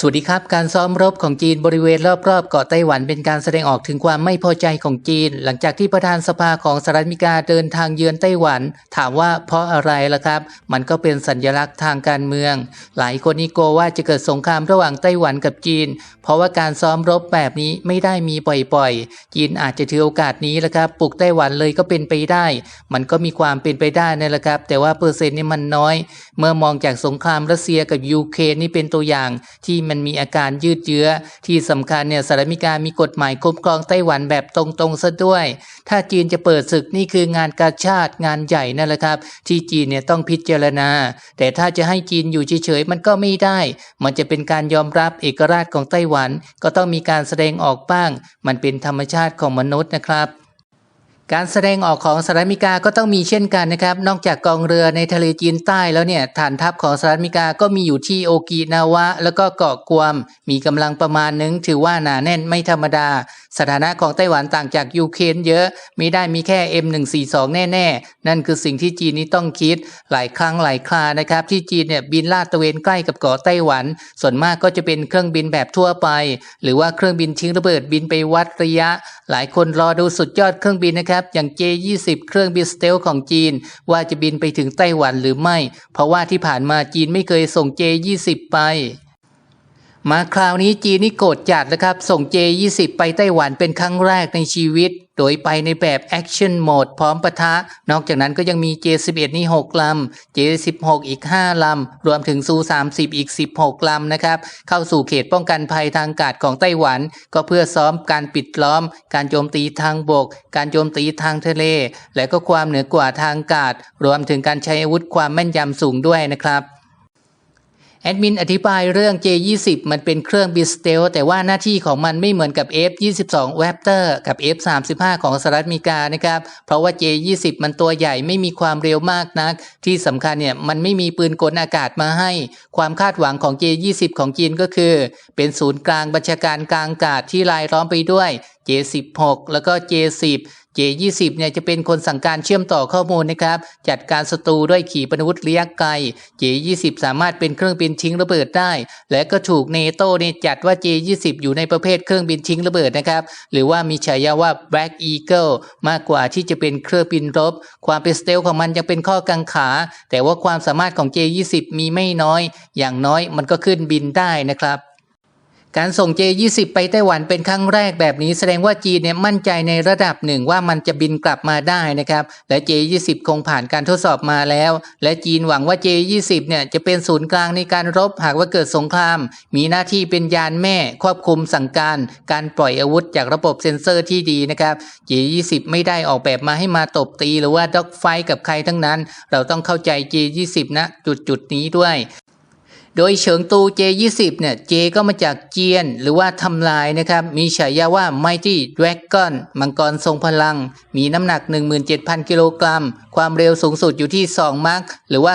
สวัสดีครับ การซ้อมรบของจีนบริเวณรอบๆเกาะไต้หวันเป็นการแสดงออกถึงความไม่พอใจของจีน หลังจากที่ประธานสภาของสหรัฐอเมริกาเดินทางเยือนไต้หวัน ถามว่าเพราะอะไรล่ะครับ มันก็เป็นสัญลักษณ์ทางการเมือง หลายคนนี่กลัวว่าจะเกิดสงครามระหว่างไต้หวันกับจีน เพราะว่าการซ้อมรบแบบนี้ไม่ได้มีบ่อยๆ จีนอาจจะถือโอกาสนี้แหละครับปลุกไต้หวันเลยก็เป็นไปได้ มันก็มีความเป็นไปได้นั่นแหละครับ แต่ว่าเปอร์เซ็นต์นี่มันน้อย เมื่อมองจากสงครามรัสเซียกับยูเครนนี่เป็นตัวอย่างที่มันมีอาการยืดเยื้อ ที่สำคัญเนี่ยสหรัฐอเมริกามีกฎหมายคุ้มครองไต้หวันแบบตรงๆซะด้วย ถ้าจีนจะเปิดศึกนี่คืองานกาชาติงานใหญ่นั่นแหละครับ ที่จีนเนี่ยต้องพิจารณา แต่ถ้าจะให้จีนอยู่เฉยๆมันก็ไม่ได้ มันจะเป็นการยอมรับเอกราชของไต้หวัน ก็ต้องมีการแสดงออกบ้าง มันเป็นธรรมชาติของมนุษย์นะครับ การแสดงออกของสหรัฐอเมริกาก็ต้องมีเช่นกันนะครับ นอกจากกองเรือในทะเลจีนใต้แล้วเนี่ยฐานทัพของสหรัฐอเมริกาก็มีอยู่ที่โอกินาวะ แล้วก็เกาะกวม มีกำลังประมาณนึง ถือว่าหนาแน่นไม่ธรรมดา สถานะของไต้หวันต่างจากยูเครนเยอะไม่ได้มีแค่ M142 แน่ๆ นั่นคือสิ่งที่จีนนี้ต้องคิดหลายครั้งหลายครานะครับ ที่จีนเนี่ยบินลาดตระเวนใกล้กับเกาะไต้หวัน ส่วนมากก็จะเป็นเครื่องบินแบบทั่วไป หรือว่าเครื่องบินทิ้งระเบิดบินไปวัดระยะ หลายคนรอดูสุดยอดเครื่องบินนะครับอย่าง J20 เครื่องบินสเตลของจีน ว่าจะบินไปถึงไต้หวันหรือไม่ เพราะว่าที่ผ่านมาจีนไม่เคยส่ง J20 ไปมาคราวนี้จีนนี่โกรธจัดนะครับ ส่ง J20 ไปไต้หวันเป็นครั้งแรกในชีวิต โดยไปในแบบ Action Mode พร้อมปะทะ นอกจากนั้นก็ยังมี J11 นี่ 6 ลำ J16 อีก 5 ลำ รวมถึงซู30 อีก 16 ลำนะครับ เข้าสู่เขตป้องกันภัยทางอากาศของไต้หวัน ก็เพื่อซ้อมการปิดล้อม การโจมตีทางบก การโจมตีทางทะเล และก็ความเหนือกว่าทางอากาศ รวมถึงการใช้อาวุธความแม่นยำสูงด้วยนะครับ แอดมินอธิบายเรื่อง J20 มันเป็นเครื่องบิสเตลแต่ว่าหน้าที่ของมันไม่เหมือนกับ F22 Raptor กับ F35 ของสหรัฐอเมริกานะครับ เพราะว่า J20 มันตัวใหญ่ไม่มีความเร็วมากนัก ที่สำคัญเนี่ยมันไม่มีปืนกลอากาศมาให้ ความคาดหวังของ J20 ของจีนก็คือ เป็นศูนย์กลางบัญชาการกลางอากาศที่รายล้อมไปด้วย J16 แล้วก็ J10 J20 เนี่ยจะเป็นคนสั่งการเชื่อมต่อข้อมูลนะครับ จัดการศัตรูด้วยขีปนาวุธระยะไกล J20 สามารถเป็นเครื่องบินทิ้งระเบิดได้ และก็ถูกเนโตเนี่ยจัดว่า J20 อยู่ในประเภทเครื่องบินทิ้งระเบิดนะครับ หรือว่ามีฉายาว่า Black Eagle มากกว่าที่จะเป็นเครื่องบินรบ ความเป็นสเตลของมันยังเป็นข้อกังขา แต่ว่าความสามารถของ J20 มีไม่น้อย อย่างน้อยมันก็ขึ้นบินได้นะครับ การส่ง J20 ไปไต้หวันเป็นครั้งแรกแบบนี้แสดงว่าจีนเนี่ยมั่นใจในระดับหนึ่งว่ามันจะบินกลับมาได้นะครับ และ J20 คงผ่านการทดสอบมาแล้ว และจีนหวังว่า J20 เนี่ยจะเป็นศูนย์กลางในการรบหากว่าเกิดสงคราม มีหน้าที่เป็นยานแม่ควบคุมสั่งการ การปล่อยอาวุธจากระบบเซ็นเซอร์ที่ดีนะครับ J20 ไม่ได้ออกแบบมาให้มาตบตี หรือว่าด็อกไฟกับใครทั้งนั้น เราต้องเข้าใจ J20 นะจุดจุดนี้ด้วย โดยเฉิงตู J20 เนี่ย J ก็มาจากเจียน หรือว่าทำลายนะครับ มีฉายาว่า Mighty Dragon มังกรทรงพลัง มีน้ำหนัก 17,000 กิโลกรัม ความเร็วสูงสุดอยู่ที่ 2 มัคหรือว่า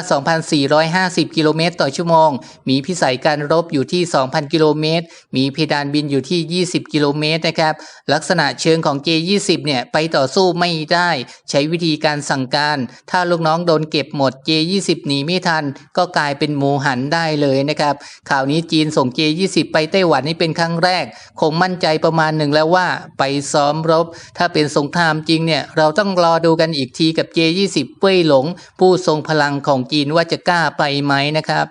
2,450 กิโลเมตรต่อชั่วโมง มีพิสัยการรบอยู่ที่ 2,000 กิโลเมตร มีเพดานบินอยู่ที่ 20 กิโลเมตรนะครับ ลักษณะเชิงของ J20 เนี่ย ไปต่อสู้ไม่ได้ ใช้วิธีการสั่งการ ถ้าลูกน้องโดนเก็บหมด J20 หนีไม่ทัน ก็กลายเป็นหมูหันได้เลยเลยนะครับข่าวนี้จีนส่ง J20 ไปไต้หวันนี่เป็นครั้งแรก คงมั่นใจประมาณหนึ่งแล้วว่าไปซ้อมรบ ถ้าเป็นสงครามจริงเนี่ยเราต้องรอดูกันอีกทีกับ J20 เป้ยหลง ผู้ทรงพลังของจีนว่าจะกล้าไปไหมนะครับ